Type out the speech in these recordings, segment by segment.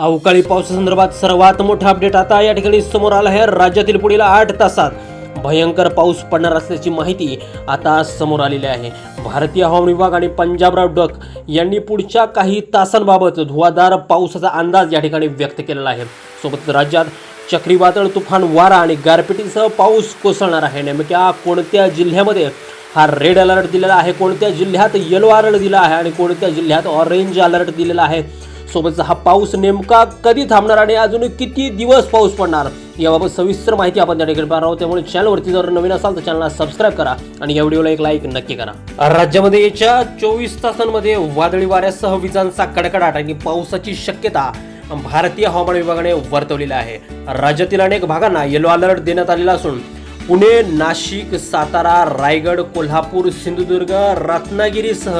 अवकाळी पावसासंदर्भात सर्वात मोठा अपडेट आता या ठिकाणी समोर आला आहे. राज्यातील पुढील आठ तासात भयंकर पाऊस पडणार असल्याची माहिती आता समोर आलेली आहे. भारतीय हवामान विभाग आणि पंजाबराव डक यांनी पुढच्या काही तासांबाबत धुवाधार पावसाचा अंदाज या ठिकाणी व्यक्त केलेला आहे. सोबत राज्यात चक्रीवादळ तुफान वारा आणि गारपिटीसह पाऊस कोसळणार आहे. नेमक्या कोणत्या जिल्ह्यामध्ये हा रेड अलर्ट दिलेला आहे? कोणत्या जिल्ह्यात येलो अलर्ट दिला आहे? आणि कोणत्या जिल्ह्यात ऑरेंज अलर्ट दिलेला आहे? सोबतचा हा पाऊस नेमका कधी थांबणार आणि अजून किती दिवस पाऊस पडणार? याबाबत सविस्तर माहिती आपण त्या ठिकाणी पाहणार आहोत. त्यामुळे चॅनलवरती जर नवीन असाल तर चॅनलला सबस्क्राईब करा आणि या व्हिडिओला एक लाईक नक्की करा. राज्यामध्ये येत्या चोवीस तासांमध्ये वादळी वाऱ्यासह विजांचा कडकडाट आणि पावसाची शक्यता भारतीय हवामान विभागाने वर्तवलेली आहे. राज्यातील अनेक भागांना येलो अलर्ट देण्यात आलेला असून पुणे नाशिक सातारा रायगड कोल्हापूर सिंधुदुर्ग रत्नागिरीसह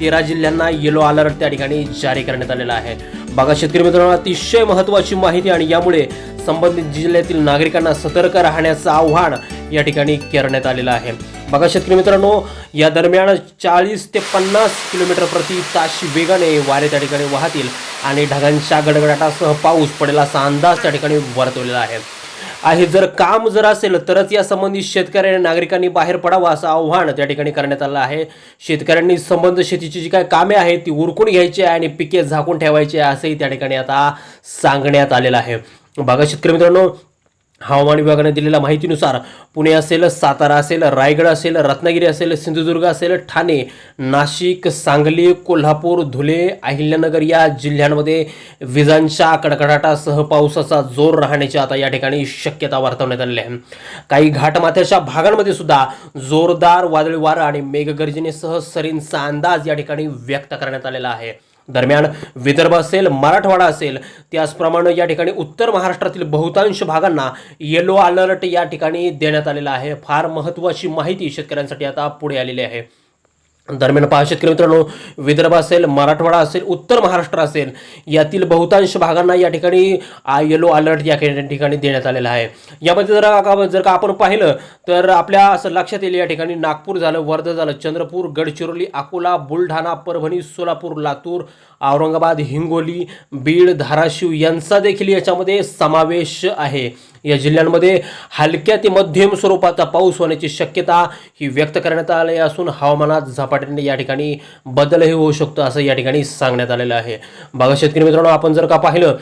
तेरा जिल्ह्यांना येलो अलर्ट त्या ठिकाणी जारी करण्यात आलेला आहे. बघा शेतकरी मित्रांनो अतिशय महत्त्वाची माहिती आणि यामुळे संबंधित जिल्ह्यातील नागरिकांना सतर्क राहण्याचं आव्हान या ठिकाणी करण्यात आलेलं आहे. बघा शेतकरी मित्रांनो या दरम्यान चाळीस ते पन्नास किलोमीटर प्रति तास वेगाने वारे त्या ठिकाणी वाहतील आणि ढगांच्या गडगडाटासह पाऊस पडेल असा अंदाज त्या ठिकाणी वर्तवलेला आहे. आहे. जर काम जर असेल तरच या संबंधित शेतकरी आणि नागरिकांनी बाहेर पडावं असं आव्हान त्या ठिकाणी करण्यात आलं आहे. शेतकऱ्यांनी संबंध शेतीची जी काय कामे आहेत ती उरकून घ्यायची आहे आणि पिके झाकून ठेवायची आहे असंही त्या ठिकाणी आता सांगण्यात आलेलं आहे. बघा शेतकरी मित्रांनो हवामान विभागाने दिलेल्या माहितीनुसार पुणे असेल सातारा असेल रायगड असेल रत्नागिरी असेल सिंधुदुर्ग असेल ठाणे नाशिक सांगली कोल्हापूर धुळे अहिल्यानगर या जिल्ह्यांमध्ये विजांच्या कडकडाटासह पावसाचा जोर राहण्याची आता या ठिकाणी शक्यता वर्तवण्यात आलेली आहे. काही घाटमाथ्याच्या भागांमध्ये सुद्धा जोरदार वादळी वारा आणि मेघगर्जनेसह सरींचा अंदाज या ठिकाणी व्यक्त करण्यात आलेला आहे. दरम्यान विदर्भ असेल मराठवाडा असेल त्याचप्रमाणे या ठिकाणी उत्तर महाराष्ट्रातील बहुतांश भागांना येलो अलर्ट या ठिकाणी देण्यात आलेला आहे. फार महत्त्वाची माहिती शेतकऱ्यांसाठी आता पुढे आलेली आहे. दरम्यान पहा शेतकरी मित्रांनो विदर्भ असेल मराठवाडा असेल उत्तर महाराष्ट्र असेल यातील बहुतांश भागांना या ठिकाणी येलो अलर्ट या ठिकाणी देण्यात आलेला आहे. यामध्ये जर का जर का आपण पाहिलं तर आपल्या असं लक्षात येईल या ठिकाणी नागपूर झालं वर्धा झालं चंद्रपूर गडचिरोली अकोला बुलढाणा परभणी सोलापूर लातूर औरंगाबाद हिंगोली बीड धाराशिव यांचा देखील याच्यामध्ये समावेश आहे. या जिल्ह्यांमध्ये हलक्या ते मध्यम स्वरूपाचा पाऊस होण्याची शक्यता ही व्यक्त करण्यात आली असून हवामानात झपाट्याने या ठिकाणी बदलही होऊ शकतो असं या ठिकाणी सांगण्यात आलेलं आहे. बघा शेतकरी मित्रांनो आपण जर का पाहिलं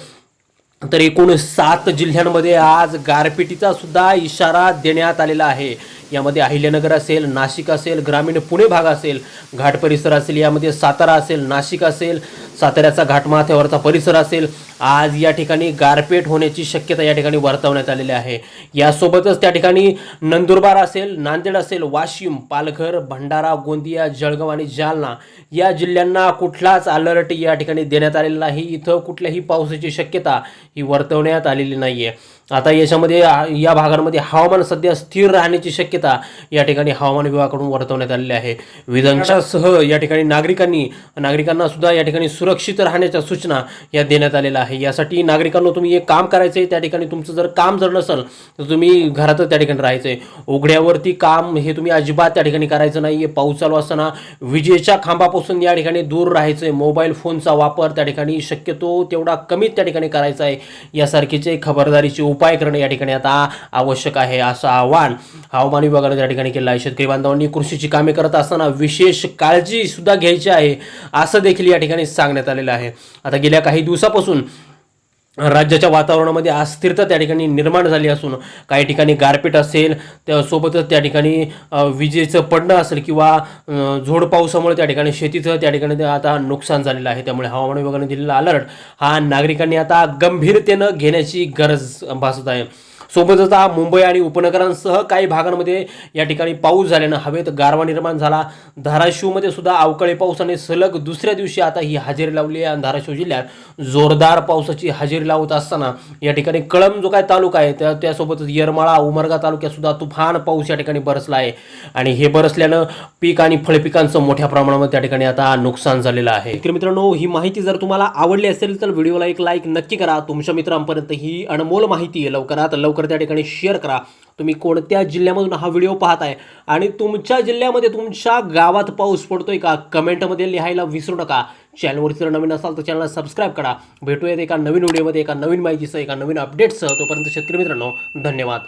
तर एकूण सात जिल्ह्यांमध्ये आज गारपिटीचा सुद्धा इशारा देण्यात आलेला आहे. यामध्ये अहिल्यानगर असेल नाशिक असेल ग्रामीण पुणे भाग असेल घाट परिसर असेल यामध्ये सातारा असेल नाशिक असेल साताऱ्याचा घाटमाथ्यावरचा परिसर असेल. आज या ठिकाणी गारपेट होण्याची शक्यता या ठिकाणी वर्तवण्यात आलेली आहे. यासोबतच त्या ठिकाणी नंदुरबार असेल नांदेड असेल वाशिम पालघर भंडारा गोंदिया जळगाव आणि जालना या जिल्ह्यांना कुठलाच अलर्ट या ठिकाणी देण्यात आलेला नाही. इथं कुठल्याही पावसाची शक्यता ही वर्तवण्यात आलेली नाही आहे आता याच्यामध्ये या भागांमध्ये हवामान सध्या स्थिर राहण्याची शक्यता या ठिकाणी हवामान विभागाकडून वर्तवण्यात आलेली आहे. विधानसह या ठिकाणी नागरिकांनी नागरिकांना सुद्धा या ठिकाणी सुरक्षित राहण्याच्या सूचना या देण्यात आलेल्या आहे. यासाठी नागरिकांना तुम्ही एक काम करायचं आहे त्या ठिकाणी तुमचं जर काम जर नसेल तर तुम्ही घरातच त्या ठिकाणी राहायचं आहे उघड्यावरती काम हे तुम्ही अजिबात त्या ठिकाणी करायचं नाही आहे पाऊस चालू असताना विजेच्या खांबापासून या ठिकाणी दूर राहायचं आहे मोबाईल फोनचा वापर त्या ठिकाणी शक्यतो तेवढा कमीत त्या ठिकाणी करायचा आहे. यासारखीचे खबरदारीचे उपाय करणे या ठिकाणी आता आवश्यक आहे असं आवाहन हवामान विभागाने त्या ठिकाणी केलं आहे. शेतकरी बांधवांनी कृषीची कामे करत असताना विशेष काळजी सुद्धा घ्यायची आहे असं देखील या ठिकाणी सांगण्यात आलेलं आहे. आता गेल्या काही दिवसापासून राज्याच्या वातावरणामध्ये अस्थिरता त्या ठिकाणी निर्माण झाली असून काही ठिकाणी गारपीट असेल त्यासोबतच त्या ठिकाणी विजेचं पडणं असेल किंवा झोड पावसामुळे त्या ठिकाणी शेतीचं त्या ठिकाणी आता नुकसान झालेलं आहे. त्यामुळे हवामान विभागाने दिलेला अलर्ट हा नागरिकांनी आता गंभीरतेनं घेण्याची गरज भासत आहे. सोबतच मुंबई आणि उपनगरांसह काही भागांमध्ये या ठिकाणी पाऊस झाल्यानं हवेत गारवा निर्माण झाला. धाराशिवमध्ये सुद्धा अवकाळी पावसाने सलग दुसऱ्या दिवशी आता ही हजेरी लावली आहे. आणि धाराशिव जिल्ह्यात जोरदार पावसाची हजेरी लावत असताना या ठिकाणी कळम जो काय तालुका आहे त्या त्यासोबतच येरमाळा उमरगा तालुक्यात सुद्धा तुफान पाऊस या ठिकाणी बरसला आहे. आणि हे बरसल्यानं पीक आणि फळपिकांचं मोठ्या प्रमाणामध्ये त्या ठिकाणी आता नुकसान झालेलं आहे. तर मित्रांनो ही माहिती जर तुम्हाला आवडली असेल तर व्हिडिओला एक लाईक नक्की करा. तुमच्या मित्रांपर्यंत ही अनमोल माहिती लवकरात लवकर लवकर त्या ठिकाणी शेअर करा. तुम्ही कोणत्या जिल्ह्यामधून हा व्हिडिओ पाहताय? आणि तुमच्या जिल्ह्यामध्ये तुमच्या गावात पाऊस पडतोय का? कमेंटमध्ये लिहायला विसरू नका. चॅनलवरती जर नवीन असाल तर चॅनलला सबस्क्राईब करा. भेटूयात एका नवीन व्हिडिओमध्ये एका नवीन माहितीसह एका नवीन अपडेटसह तोपर्यंत शेतकरी मित्रांनो धन्यवाद.